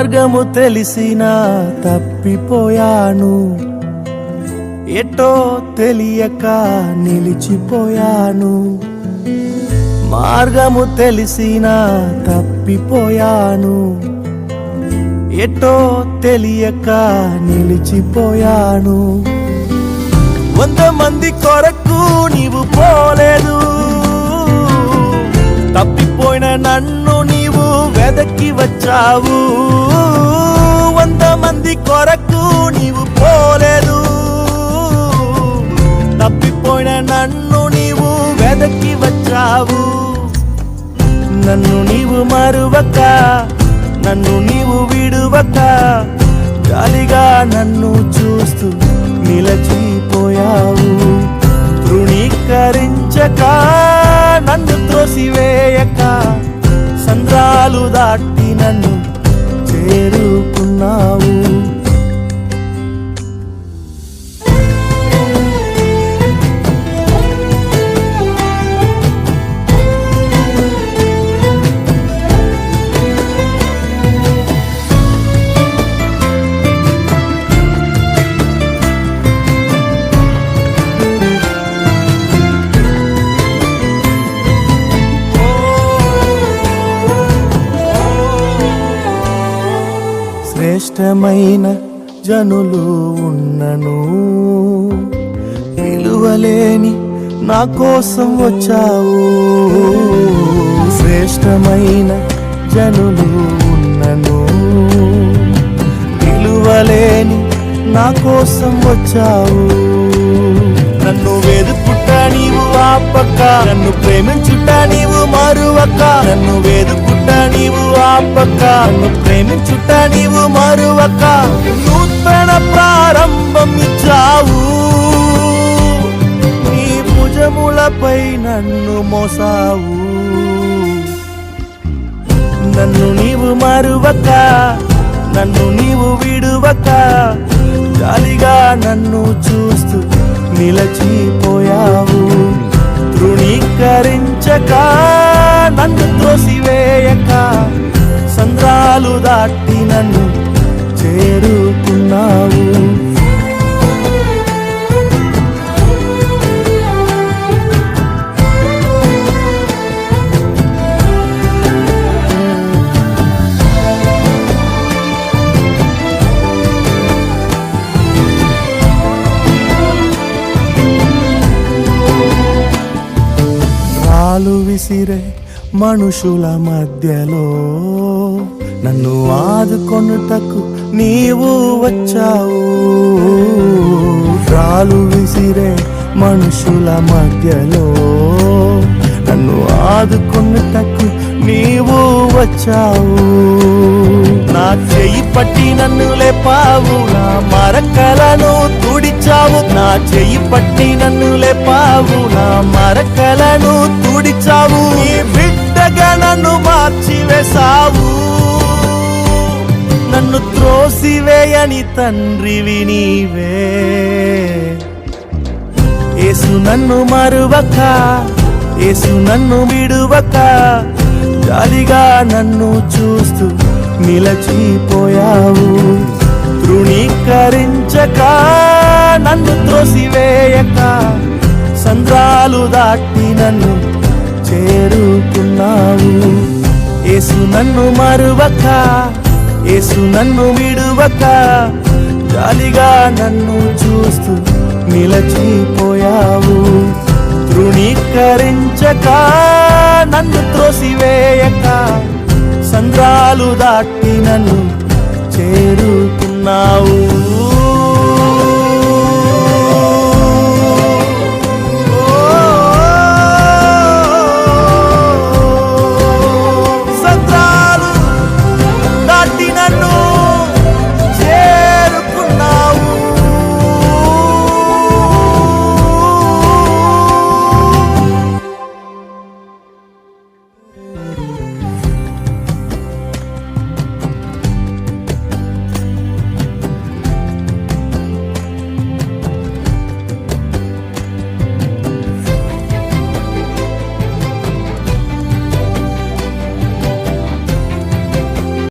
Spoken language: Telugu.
మార్గము తెలిసిన తప్పిపోయాను. ఎటో తెలియక నిలిచిపోయాను. మార్గము తెలిసిన తప్పిపోయాను. ఎటో తెలియక నిలిచిపోయాను. వంద మంది కొరకు నీవు పోలేదు. వెదకి వచ్చావు. వంద మంది కొరకు నీవు పోలేదు. తప్పిపోయిన నన్ను నీవు వెదకి వచ్చావు. నన్ను నీవు మరువక నన్ను నీవు విడువక గాలిగా నన్ను చూస్తూ నిలచిపోయావు. తృణీకరించక నన్ను త్రోసివేయక చంద్రాలు దాటి నన్ను చేరుకున్నావు. ఇష్టమైన జనులు ఉన్నను. విలువలేని నా కోసం వచ్చావు. శ్రేష్టమైన జనులు ఉన్నను. విలువలేని నా కోసం వచ్చావు. నన్ను వెదుకుట నీవు నన్ను ప్రేమించుట నీవు మారువక్క. నన్ను వెదుకుట నీవు ఆపక్క. నన్ను ప్రేమించుట నీవు మారువక్క. నూతన ప్రారంభం ఇచ్చావు. నీ భుజములపై నన్ను మోసావు. నన్ను నీవు మారువక్క. నన్ను నీవు విడువక జాలిగా నన్ను చూస్తూ నిలచిపోయా రాలు విసిరే మనుషుల మధ్యలో నన్ను ఆదుకొనుటకు నీవు వచ్చావు. రాలు విసిరే మనుషుల మధ్యలో నన్ను ఆదుకొనుటకు నీవు వచ్చావు. నా చెయ్యి పట్టి నన్ను లేపావు నా మరకలను తుడిచావు. నా చెయ్యి పట్టి నన్ను లేపావు నా మరకలను మార్చివేశావు నన్ను త్రోసివేయని తండ్రివి నీవే. ఏసు నన్ను మరువక ఏసు నన్ను విడువక జాలిగా నన్ను చూస్తూ నిలచిపోయావు. తృణీకరించక నన్ను త్రోసివేయక సంద్రాలు దాటి నన్ను చేరుకున్నావు. ఏసు నన్ను మరువక ఏసు నన్ను విడువక జాలిగా నన్ను చూస్తూ నిలచిపోయావు. తృణీకరించక నన్ను త్రోసివేయక సంద్రాలు దాటి నన్ను చేరుకున్నావు.